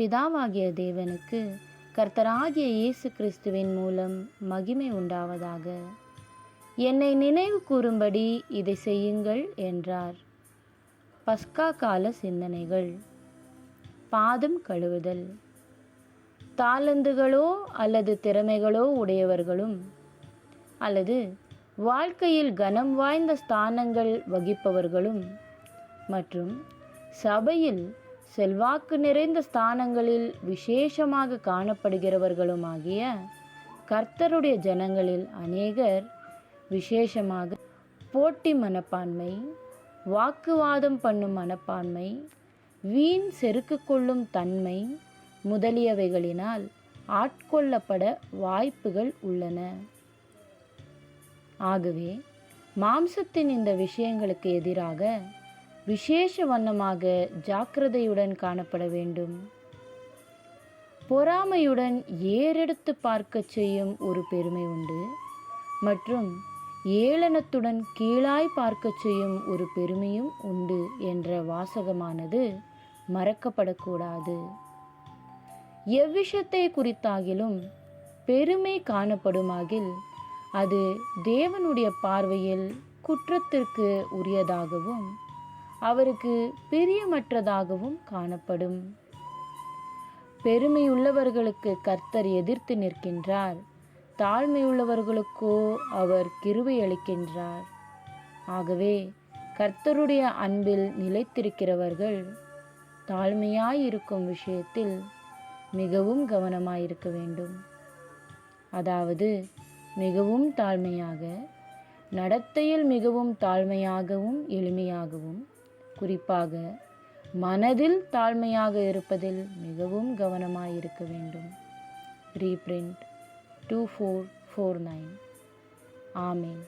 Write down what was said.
பிதாவாகிய தேவனுக்கு கர்த்தராகிய இயேசு கிறிஸ்துவின் மூலம் மகிமை உண்டாவதாக. என்னை நினைவு கூறும்படி இதை செய்யுங்கள் என்றார். பஸ்கா கால சிந்தனைகள். பாதம் கழுவுதல். தாளந்துகளோ அல்லது திறமைகளோ உடையவர்களும் அல்லது வாழ்க்கையில் கனம் வாய்ந்த ஸ்தானங்கள் வகிப்பவர்களும் மற்றும் சபையில் செல்வாக்கு நிறைந்த ஸ்தானங்களில் விசேஷமாக காணப்படுகிறவர்களுமாகிய கர்த்தருடைய ஜனங்களில் அநேகர் விசேஷமாக போட்டி மனப்பான்மை வாக்குவாதம் பண்ணும் மனப்பான்மை வீண் செருக்கு கொள்ளும் தன்மை முதலியவைகளினால் ஆட்கொள்ளப்பட வாய்ப்புகள் உள்ளன. ஆகவே மாம்சத்தின் இந்த விஷயங்களுக்கு எதிராக விசேஷ வண்ணமாக ஜாக்கிரதையுடன் காணப்பட வேண்டும். பொறாமையுடன் ஏறெடுத்து பார்க்கச் செய்யும் ஒரு பெருமை உண்டு. மற்றும் ஏளனத்துடன் கீழாய் பார்க்கச் செய்யும் ஒரு பெருமையும் உண்டு என்ற வாசகமானது மறக்கப்படக்கூடாது. எவ்விஷத்தை குறித்தாகிலும் பெருமை காணப்படுமாகில் அது தேவனுடைய பார்வையில் குற்றத்திற்கு உரியதாகவும் அவருக்கு பிரியமற்றதாகவும் காணப்படும். பெருமையுள்ளவர்களுக்கு கர்த்தர் எதிர்த்து நிற்கின்றார். தாழ்மையுள்ளவர்களுக்கோ அவர் கிருவை அளிக்கின்றார். ஆகவே கர்த்தருடைய அன்பில் நிலைத்திருக்கிறவர்கள் தாழ்மையாயிருக்கும் விஷயத்தில் மிகவும் கவனமாயிருக்க வேண்டும். அதாவது மிகவும் தாழ்மையாக நடத்தையில் மிகவும் தாழ்மையாகவும் எளிமையாகவும் குறிப்பாக மனதில் தாழ்மையாக இருப்பதில் மிகவும் கவனமாக இருக்க வேண்டும். Reprint two four four nine ஆமீன்.